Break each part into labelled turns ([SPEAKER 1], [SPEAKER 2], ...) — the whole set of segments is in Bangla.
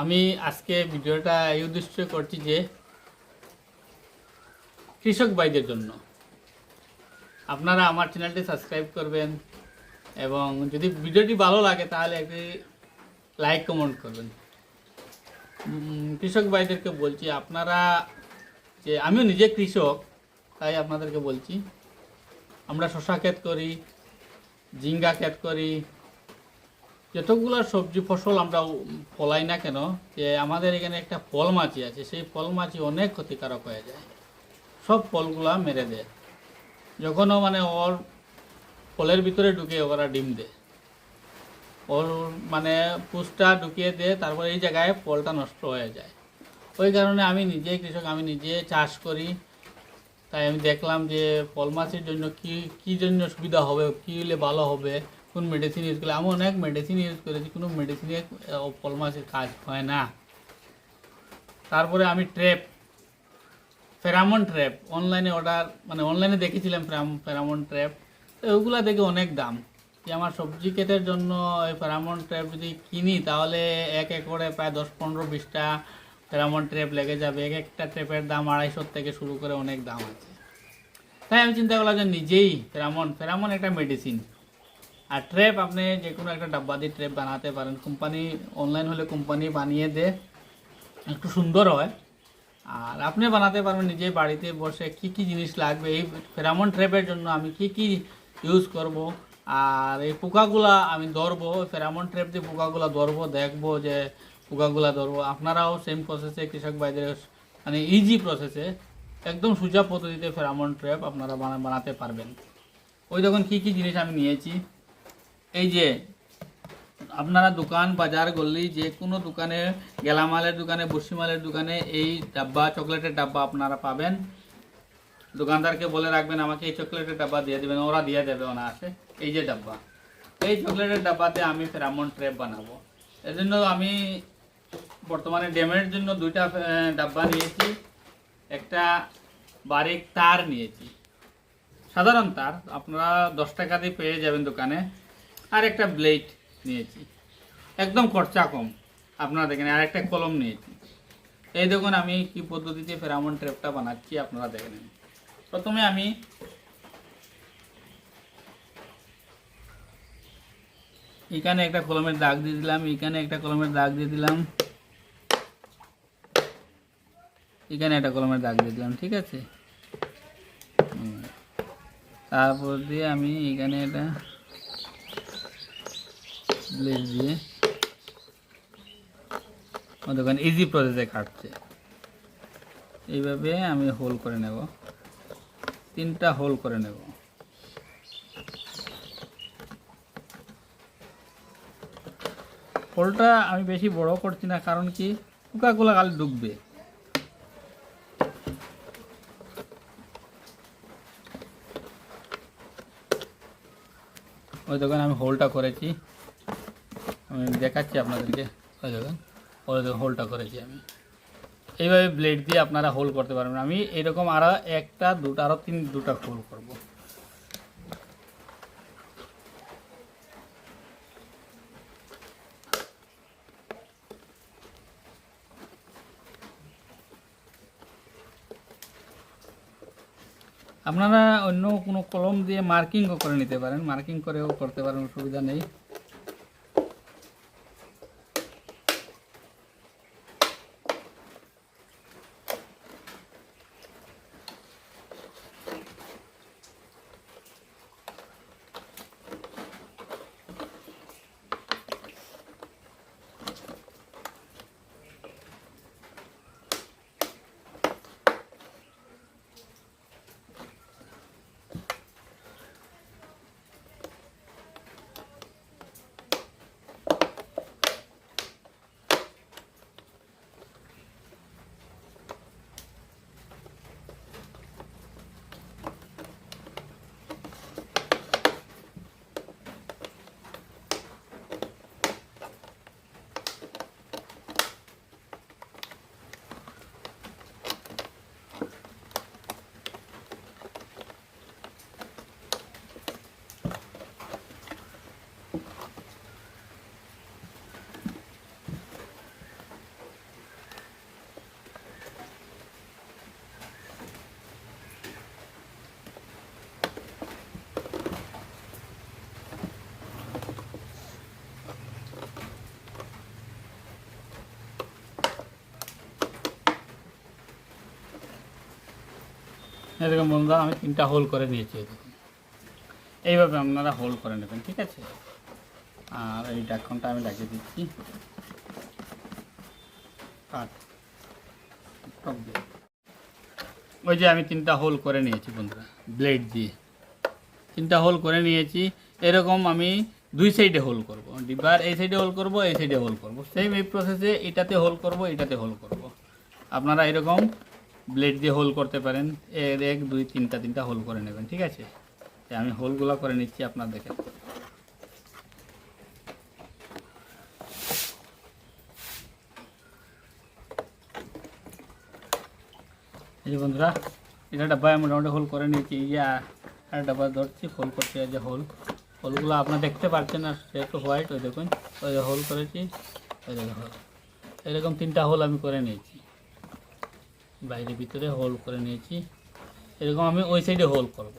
[SPEAKER 1] আমি আজকে ভিডিওটা এই উদ্দেশ্যে করছি যে কৃষক ভাইদের জন্য আপনারা আমার চ্যানেলটি সাবস্ক্রাইব করবেন এবং যদি ভিডিওটি ভালো লাগে তাহলে একটি লাইক কমেন্ট করবেন কৃষক ভাইদেরকে বলছি আপনারা যে আমিও নিজে কৃষক তাই আপনাদেরকে বলছি আমরা শশা ক্ষেত করি জিঙ্গা ক্ষেত করি যতগুলা সবজি ফসল আমরা ফলাই না কেন যে আমাদের এখানে একটা ফল মাছি আছে সেই ফল মাছি অনেক ক্ষতিকারক হয়ে যায় সব ফলগুলা মেরে দেয় যখনও মানে ওর ফলের ভিতরে ঢুকে ওরা ডিম দেয় ওর মানে পুষ্টা ঢুকিয়ে দেয় তারপরে এই জায়গায় ফলটা নষ্ট হয়ে যায় ওই কারণে আমি নিজে কৃষক আমি নিজে চাষ করি তাই আমি দেখলাম যে ফল মাছির জন্য কি কী জন্য সুবিধা হবে কী হলে ভালো হবে কোন মেডিসিন ইউজ করলে আমি অনেক মেডিসিন ইউজ করেছি কোনো মেডিসিনে ফল মাছের কাজ হয় না তারপরে আমি ট্র্যাপ ফেরামন ট্র্যাপ অনলাইনে অর্ডার মানে অনলাইনে দেখেছিলাম ফেরামন ট্র্যাপ তো ওগুলা দেখে অনেক দাম যে আমার সবজি ক্ষেতের জন্য ওই ফেরামন ট্র্যাপ যদি কিনি তাহলে এক একরে প্রায় দশ পনেরো বিশটা ফেরামন ট্র্যাপ লেগে যাবে এক একটা ট্র্যাপের দাম আড়াইশো থেকে শুরু করে অনেক দাম আছে তাই আমি চিন্তা করলাম যে নিজেই ফেরামন ফেরামন একটা মেডিসিন আর ট্রেপ আপনি যে কোনো একটা ডাব্বা দিয়ে ট্রেপ বানাতে পারেন কোম্পানি অনলাইন হলে কোম্পানি বানিয়ে দেয় একটু সুন্দর হয় আর আপনি বানাতে পারবেন নিজে বাড়িতে বসে কি কি জিনিস লাগবে এই ফেরামন ট্রেপের জন্য আমি কি কি ইউজ করব আর এই পোকাগুলা আমি ধরবো ফেরামন ট্রেপ দিয়ে পোকাগুলা ধরবো দেখবো যে পোকাগুলা ধরবো আপনারাও সেম প্রসেসে কৃষক বাইদের মানে ইজি প্রসেসে একদম সোজা পদ্ধতিতে ফেরামন ট্র্যাপ আপনারা বানাতে পারবেন ওই দেখুন কী কী জিনিস আমি নিয়েছি এই যে আপনারা দোকান বাজার গল্লি যে কোনো দোকানে গেলামালের দোকানে বসিমালের দোকানে এই ডাব্বা চকলেটের ডাব্বা আপনারা পাবেন দোকানদারকে বলে রাখবেন আমাকে এই চকলেটের ডাব্বা দিয়ে দেবেন ওরা দিয়ে দেবে ওনা আছে এই যে ডাব্বা এই চকলেটের ডাব্বাতে আমি ফেরামন ট্রেপ বানাবো এর জন্য আমি বর্তমানে ড্যামের জন্য দুইটা ডাব্বা নিয়েছি একটা বারিক তার নিয়েছি সাধারণ তার আপনারা দশ টাকা দিয়ে পেয়ে যাবেন দোকানে আর একটা ব্লেড নিয়েছি একদম খরচা কম আপনারা দেখেন আর একটা কলম নিয়েছি এই দেখুন আমি কি পদ্ধতিতে ফেরামন ট্র্যাপটা বানাচ্ছি আপনারা দেখে প্রথমে আমি এখানে একটা কলমের দাগ দিয়ে দিলাম এখানে একটা কলমের দাগ দিয়ে দিলাম এখানে একটা কলমের দাগ দিয়ে দিলাম ঠিক আছে তারপর দিয়ে আমি এখানে এটা লেজ দিয়ে দেখুন ইজি প্রসেসে কাটছে এইভাবে আমি হোল করে নেব তিনটা হোল করে নেব হোলটা আমি বেশি বড় করছি না কারণ কি কুকাগুলা কাল ডুববে ওই দোকানে আমি হোলটা করেছি আমি দেখাচ্ছি আপনাদেরকে দেখুন ওরা হোলটা করেছি আমি এইভাবে ব্লেড দিয়ে আপনারা হোল করতে পারবেন আমি এরকম আরও একটা দুটো আরও তিন দুটা হোল করব আপনারা অন্য কোনো কলম দিয়ে মার্কিংও করে নিতে পারেন মার্কিং করেও করতে পারেন সুবিধা নেই এরকম বন্ধুরা আমি তিনটা হোল করে নিয়েছি এইভাবে আপনারা হোল করে নেবেন ঠিক আছে আর এই ডাকনটা আমি লাগিয়ে দিচ্ছি ওই যে আমি তিনটা হোল করে নিয়েছি বন্ধুরা ব্লেড দিয়ে তিনটা হোল করে নিয়েছি এরকম আমি দুই সাইডে হোল করব ডিবার এই সাইডে হোল করব এই সাইডে হোল করব সেম এই প্রসেসে এটাতে হোল করব এটাতে হোল করব আপনারা এরকম ব্লেড দিয়ে হোল করতে পারেন এর এক দুই তিনটা তিনটা হোল করে নেবেন ঠিক আছে আমি হোলগুলো করে নিচ্ছি আপনার দেখে এই যে বন্ধুরা এটা ডাব্বায় মোটামুটি হোল করে নিয়েছি যে একটা ডাব্বা ধরছি হোল করছি যে হোল হোলগুলো আপনার দেখতে পাচ্ছেন না সেহেতু হোয়াইট ওই দেখুন ওই যে হোল করেছি ওই দেখুন হোল এরকম তিনটা হোল আমি করে নিয়েছি বাইরে ভিতরে হোল করে নিয়েছি এরকম আমি ওই সাইডে হোল করব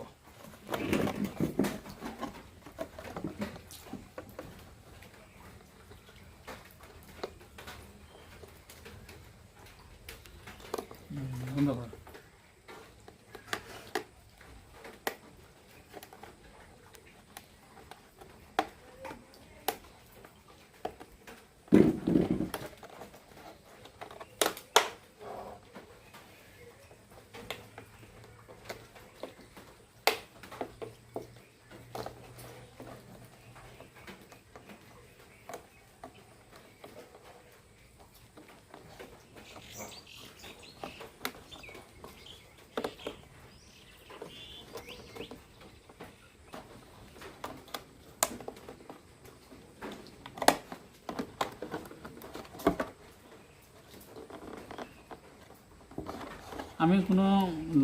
[SPEAKER 1] আমি কোনো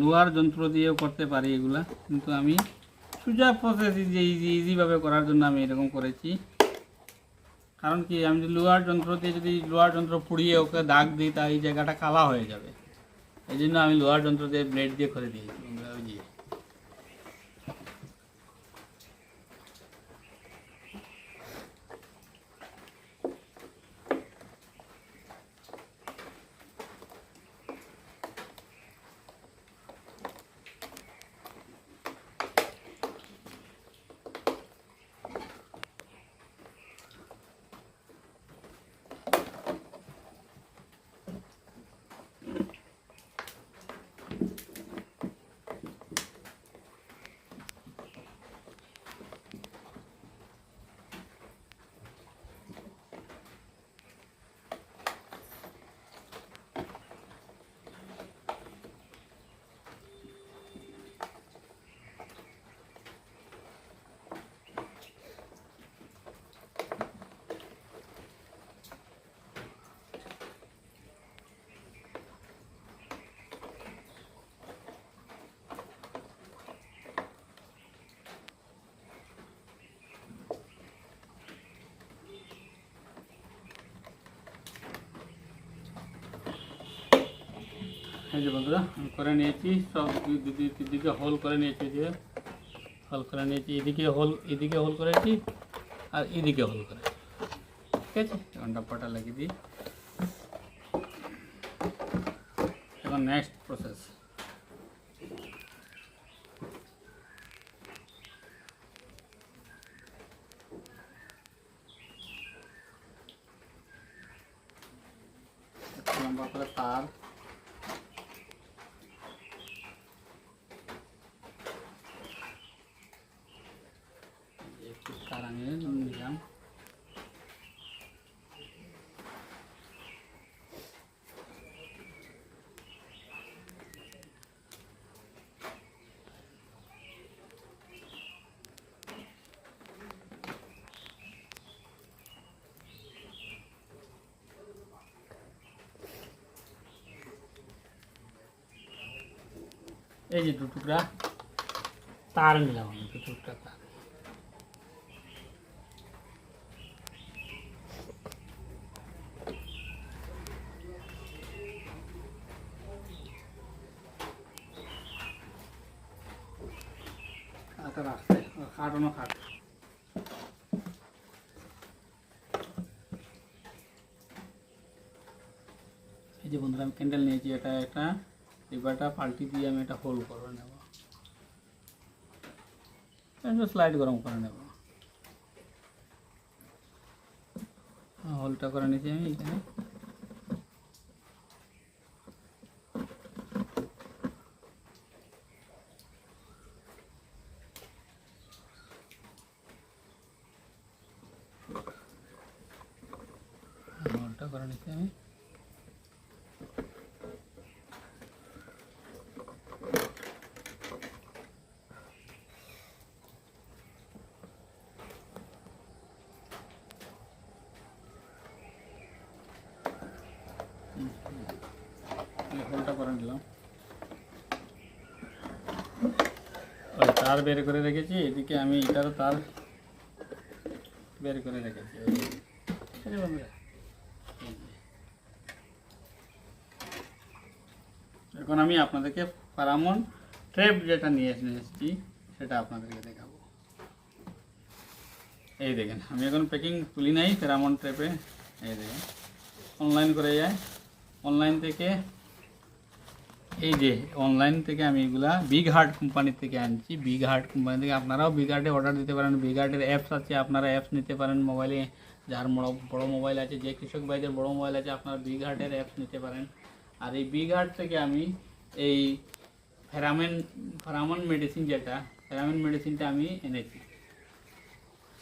[SPEAKER 1] লোহার যন্ত্র দিয়েও করতে পারি এগুলা কিন্তু আমি সোজা প্রসেস যে ইজি ইজিভাবে করার জন্য আমি এরকম করেছি কারণ কি আমি যদি লোহার যন্ত্র দিয়ে যদি লোহার যন্ত্র পুড়িয়ে ওকে দাগ দিই তা এই জায়গাটা কালা হয়ে যাবে এই জন্য আমি লোহার যন্ত্র দিয়ে ব্লেড দিয়ে করে দিয়েছি এই বন্ধুরা আপনারা নিয়েছি সব দুই দুই দিকে হোল করে নিয়েছি যে হল করে নিয়েছি এদিকে হোল এদিকে হোল করেছি আর এদিকে হোল করে ঠিক আছে ডানটাটা লাগিবি এখন নেক্সট প্রসেস এই যে দু তার নিলাম আমি দু টুকরা তার আচ্ছা, খাট এই যে বন্ধুরা আমি ক্যান্ডেল নিয়েছি এটা একটা এটা পাল্টি দি আমি এটা হল করব নাও এন্ড জাস্ট স্লাইড করব করে নেব আ উল্টা করে নেছি আমি এখানে তার বের করে রেখেছি এদিকে আমি এটারও তার বের করে রেখেছি এখন আমি আপনাদেরকে পারামন ট্রেপ যেটা নিয়ে এসেছি সেটা আপনাদেরকে দেখাবো এই দেখেন আমি এখন প্যাকিং তুলি নাই ফেরামন ট্রেপে এই দেখেন অনলাইন করে যায় অনলাইন থেকে এই যে অনলাইন থেকে আমি এগুলা বিগ হার্ট কোম্পানি থেকে আনছি বিগ হার্ট কোম্পানি থেকে আপনারাও বিগ হার্টে অর্ডার দিতে পারেন বিগ হার্টের অ্যাপস আছে আপনারা অ্যাপস নিতে পারেন মোবাইলে যার বড় মোবাইল আছে যে কৃষক ভাইদের বড় মোবাইল আছে আপনারা বিগ হার্টের অ্যাপস নিতে পারেন আর এই বিগ হার্ট থেকে আমি এই ফেরামেন ফেরামন মেডিসিন যেটা ফেরামেন মেডিসিনটা আমি এনেছি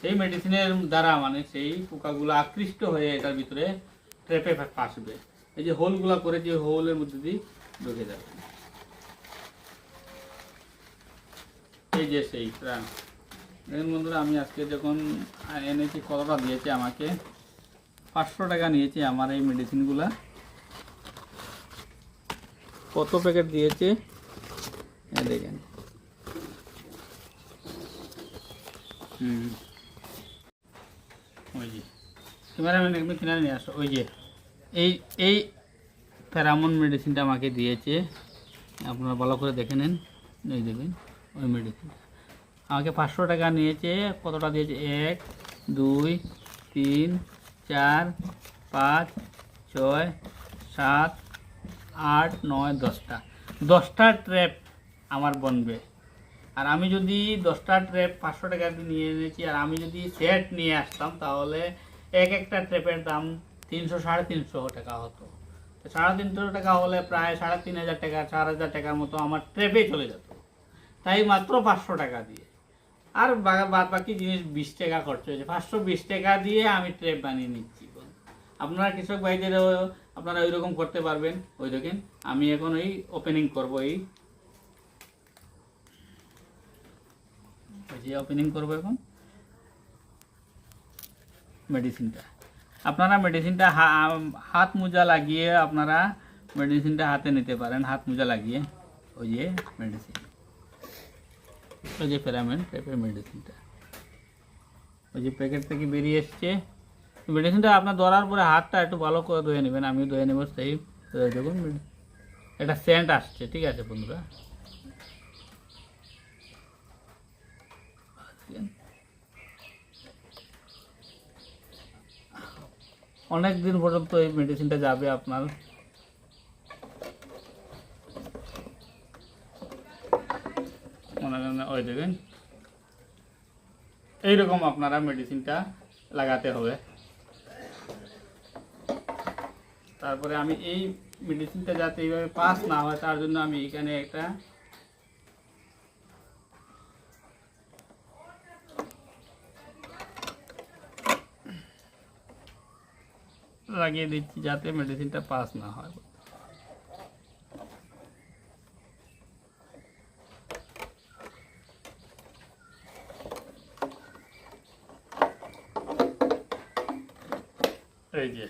[SPEAKER 1] সেই মেডিসিনের দ্বারা মানে সেই পোকাগুলো আকৃষ্ট হয়ে এটার ভিতরে ট্রেপে ফাঁসবে এই যে হোলগুলা করে যে হোলের মধ্যে দিয়ে ঢুকে যাবে এই যে সেই প্রাণ দেখুন বন্ধুরা আমি আজকে যখন এনেছি কতটা দিয়েছে আমাকে পাঁচশো টাকা নিয়েছে আমার এই মেডিসিনগুলা কত প্যাকেট দিয়েছে দেখেন হুম ওই যে ক্যামেরাম্যান একদম কিনারে নিয়ে আসো ওই যে এই এই প্যারামন মেডিসিনটা আমাকে দিয়েছে আপনারা ভালো করে দেখে নেন এই দেবেন ওই মেডিসিন আমাকে পাঁচশো টাকা নিয়েছে কতটা দিয়েছে এক দুই তিন চার পাঁচ ছয় সাত আট নয় দশটা দশটা ট্র্যাপ আমার বনবে আর আমি যদি দশটা ট্র্যাপ পাঁচশো টাকা দিয়ে নিয়ে এনেছি আর আমি যদি সেট নিয়ে আসতাম তাহলে এক একটা ট্র্যাপের দাম তিনশো সাড়ে তিনশো টাকা হতো তো সাড়ে তিনশো টাকা হলে প্রায় সাড়ে তিন হাজার টাকা চার হাজার টাকার মতো আমার ট্রেপে চলে যেত তাই মাত্র পাঁচশো টাকা দিয়ে আর বাদ বাকি জিনিস বিশ টাকা খরচ হয়েছে পাঁচশো বিশ টাকা দিয়ে আমি ট্রেপ বানিয়ে নিচ্ছি আপনারা কৃষক ভাইদের আপনারা ওই রকম করতে পারবেন ওই দেখেন আমি এখন ওই ওপেনিং করবো এই ওপেনিং করবো এখন মেডিসিনটা আপনারা মেডিসিনটা হাত মুজা লাগিয়ে আপনারা মেডিসিনটা হাতে নিতে পারেন হাত মুজা লাগিয়ে ওই যে মেডিসিন ওই যে প্যারামেন্ট পেপ মেডিসিনটা ওই যে প্যাকেট থেকে বেরি আসছে মেডিসিনটা আপনারা ধরার পরে হাতটা একটু ভালো করে ধয়ে নেবেন আমি ধয়ে নিব তাই তো দেখুন এটা সেন্ট আসছে ঠিক আছে বন্ধুরা অনেক দিন পর্যন্ত এই মেডিসিনটা যাবে আপনার মনে করেন ওই দেখেন এইরকম আপনারা মেডিসিনটা লাগাতে হবে তারপরে আমি এই মেডিসিনটা যাতে এইভাবে পাস না হয় তার জন্য আমি এখানে একটা লাগিয়ে দিচ্ছি যাতে মেডিসিনটা পাস না হয় এই যে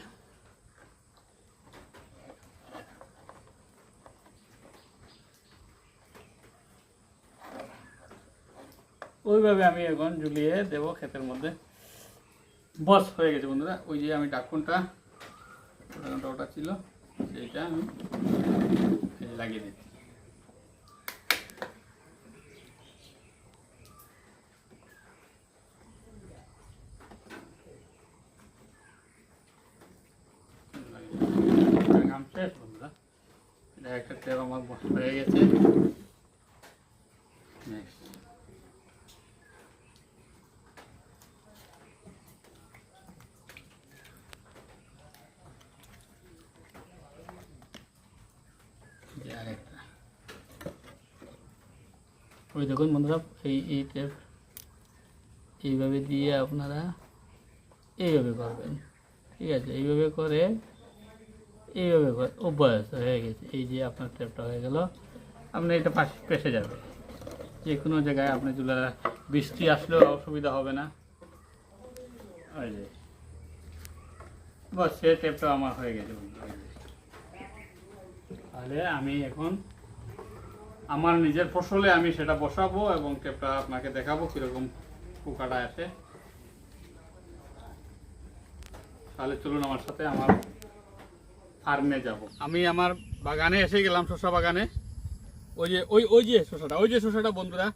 [SPEAKER 1] ওইভাবে আমি এখন ঝুলিয়ে দেবো ক্ষেতের মধ্যে বস হয়ে গেছে বন্ধুরা ওই যে আমি ডাকুনটা ছিল সেটা আমি লাগিয়ে দিচ্ছি ওই দেখুন বন্ধুরা এই এই টেপ এইভাবে দিয়ে আপনারা এইভাবে করবেন ঠিক আছে এইভাবে করে এইভাবে করে অভ্যাস হয়ে গেছে এই যে আপনার টেপটা হয়ে গেল আপনি এটা পাশে পেশে যাবে যে কোনো জায়গায় আপনি চুলা বৃষ্টি আসলেও অসুবিধা হবে না ওই যে বস সে টেপটা আমার হয়ে গেছে তাহলে আমি এখন আমার নিজের ফসলে আমি সেটা বসাবো এবং ক্যাপটা আপনাকে দেখাবো কিরকম পোকাটা আছে তাহলে চলুন আমার সাথে আমার ফার্মে যাব আমি আমার বাগানে এসে গেলাম শসা বাগানে ওই যে ওই ওই যে শসাটা ওই যে শসাটা বন্ধুরা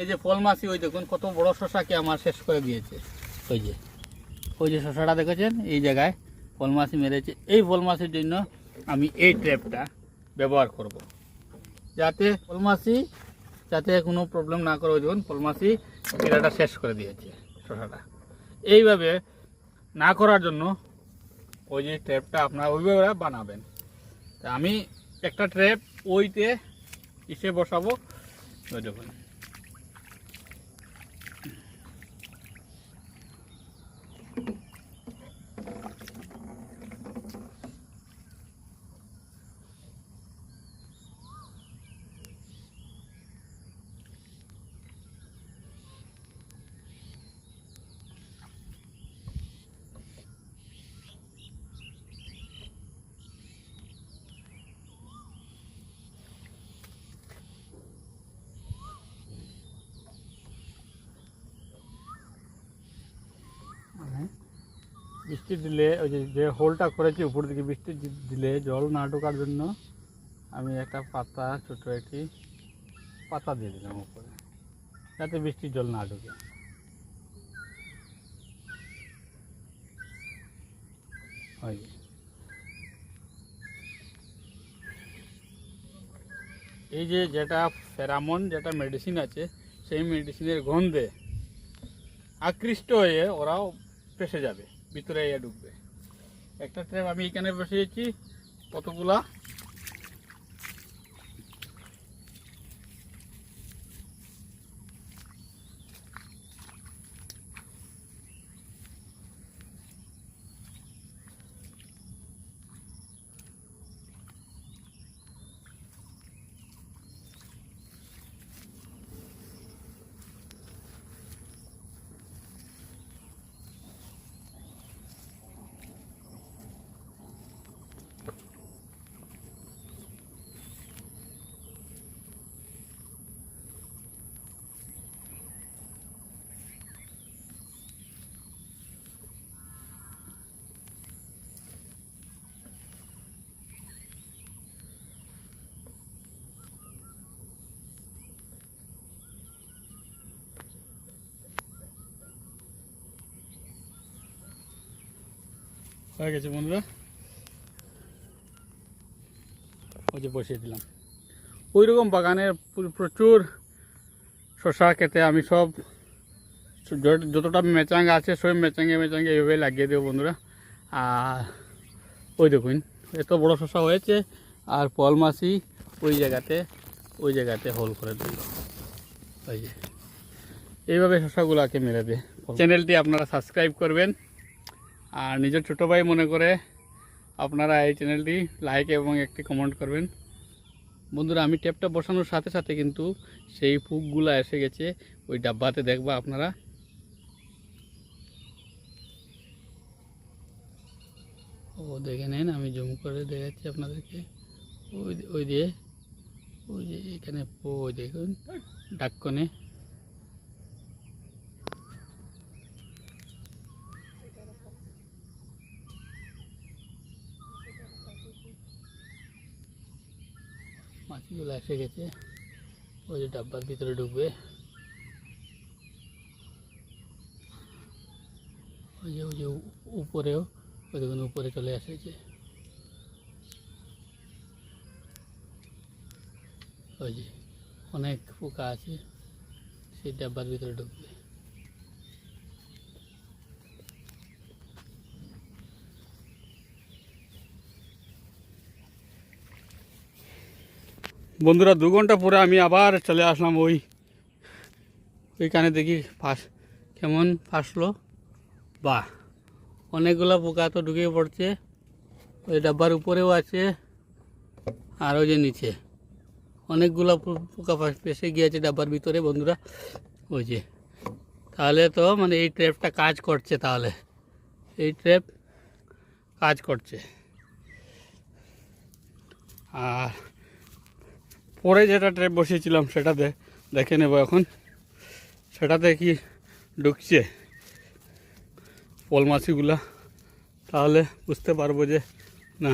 [SPEAKER 1] এই যে ফল মাছি ওই দেখুন কত বড় শসাকে আমার শেষ করে দিয়েছে ওই যে ওই যে শসাটা দেখেছেন এই জায়গায় ফল মাছি মেরেছে এই ফল মাছির জন্য আমি এই ট্র্যাপটা ব্যবহার করব। যাতে পলমাসি যাতে কোনো প্রবলেম না করে ওজন পলমাসি কেরাটা শেষ করে দিয়েছে শশাটা এইভাবে না করার জন্য ওই যে ট্র্যাপটা আপনার ওইভাবে বানাবেন আমি একটা ট্র্যাপ ওইতে ইসে বসাবো দেখুন বৃষ্টি দিলে ওই যে যে হোলটা করেছি উপর দিকে বৃষ্টি দিলে জল না ঢোকার জন্য আমি একটা পাতা ছোট একটি পাতা দিয়ে দিলাম উপরে যাতে বৃষ্টির জল না ঢোকে এই যে যেটা ফেরামন যেটা মেডিসিন আছে সেই মেডিসিনের গন্ধে আকৃষ্ট হয়ে ওরাও পেশে যাবে ভিতরে ইয়ে ঢুকবে একটা ট্র্যাপ আমি এখানে বসিয়েছি কতগুলা হয়ে গেছে বন্ধুরা ওই যে বসিয়ে দিলাম ওই রকম বাগানে প্রচুর শশা খেতে আমি সব যতটা মেচাং আছে সব মেচাঙ্গে মেচাঙ্গে এইভাবে লাগিয়ে দেবো বন্ধুরা আর ওই দেখুন এত বড় শশা হয়েছে আর পল মাসি ওই জায়গাতে ওই জায়গাতে হোল করে দিল ওই যে এইভাবে শশাগুলোকে মেরে দেয় চ্যানেলটি আপনারা সাবস্ক্রাইব করবেন আর নিজের ছোটো ভাই মনে করে আপনারা এই চ্যানেলটি লাইক এবং একটি কমেন্ট করবেন বন্ধুরা আমি ট্যাপটা বসানোর সাথে সাথে কিন্তু সেই ফুকগুলো এসে গেছে ওই ডাব্বাতে দেখবা আপনারা ও দেখে নেন আমি জুম করে দেখাচ্ছি আপনাদেরকে ওই ওই দিয়ে ওই যে এখানে ওই দেখুন ডাক্কনে माछगुल एसे गेछे ओ जे डब्बार भितरे डुबे ओ जे ओ जे उपरे चले आसेछे ओ अनेक पोका आछे से डब्बार भरे डुबे বন্ধুরা দু ঘন্টা পরে আমি আবার চলে আসলাম ওই ওইখানে দেখি ফাঁস কেমন ফাঁসলো বা অনেকগুলো পোকা তো ঢুকে পড়ছে ওই ডাব্বার উপরেও আছে আর ওই যে নিচে অনেকগুলো পোকা পেসে গিয়েছে ডাব্বার ভিতরে বন্ধুরা ওই যে তাহলে তো মানে এই ট্র্যাপটা কাজ করছে তাহলে এই ট্র্যাপ কাজ করছে আর পরে যেটা ট্রেপ বসিয়েছিলাম সেটাতে দেখে নেব এখন সেটাতে কি ঢুকছে পল মাছিগুলা তাহলে বুঝতে পারবো যে না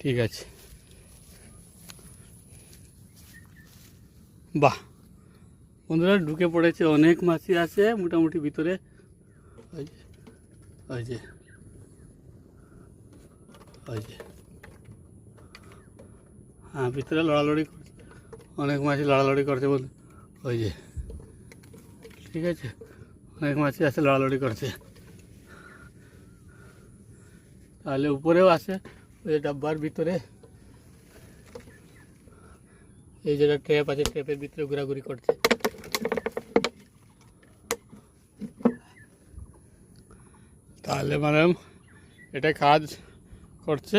[SPEAKER 1] ঠিক আছে বাহ বন্ধুরা ঢুকে পড়েছে অনেক মাছি আছে মোটামুটি ভিতরে ওই যে ওই যে ওই যে হ্যাঁ ভিতরে লড়ালড়ি অনেক মাছই লড়ালড়ি করছে বলে ওই যে ঠিক আছে অনেক মাছই আছে লড়ালড়ি করছে তাহলে উপরেও আছে ওই ডাব্বার ভিতরে এই যেটা ট্যাপ আছে ট্যাপের ভিতরে ঘোরাঘুরি করছে তাহলে ম্যাডাম এটা কাজ করছে